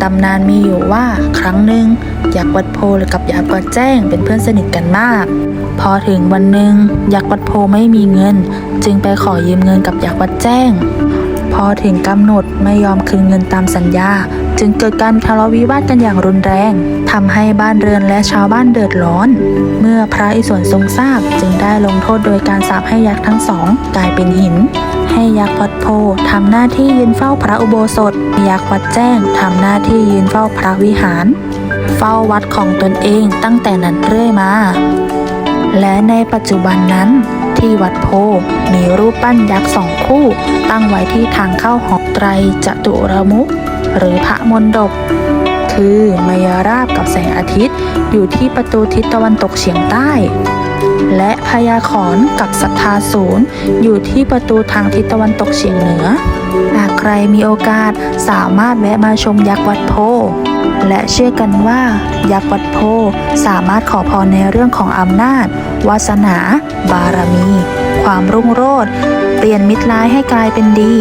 ตำนานมีอยู่ว่าครั้งหนึ่งยักษ์วัดโพกับยักษ์วัดแจ้งเป็นเพื่อนสนิทกันมาก พอถึงวันหนึ่งยักษ์วัดโพไม่มีเงิน จึงไปขอยืมเงินกับยักษ์วัดแจ้ง พอถึงกำหนดไม่ยอมคืนเงินตามสัญญา จึงเกิดการทะเลาะวิวาทกันอย่างรุนแรงทำให้บ้านเรือนและชาวบ้านเดือดร้อน เมื่อพระอิศวรทรงทราบจึงได้ลงโทษโดยการสาปให้ยักษ์ทั้งสอง กลายเป็นหิน ให้ยักษ์วัดโพทำหน้าที่ยืนเฝ้าพระอุโบสถ ยักษ์วัดแจ้งทำหน้าที่ยืนเฝ้าพระวิหาร เฝ้าวัดของตนเองตั้งแต่นั้นเรื่อยมา และในปัจจุบันนั้น ที่วัดโพมีรูปปั้นยักษ์สองคู่ ตั้งไว้ที่ทางเข้าหอไตรจตุรมุขหรือพระมนดบคือมายราบกับแสงอาทิตย์ อยู่ที่ประตูทิศตะวันตกเฉียงใต้ และพญาขอนกับศรัทธาศูนย์ อยู่ที่ประตูทางทิศตะวันตกเฉียงเหนือ หากใครมีโอกาสสามารถแวะมาชมยักษ์วัดโพ และเชื่อกันว่า ยักษ์วัดโพสามารถขอพรในเรื่องของอำนาจ วาสนา บารมี ความรุ่งโรจน์เปลี่ยนมิตรร้ายให้กลายเป็นดี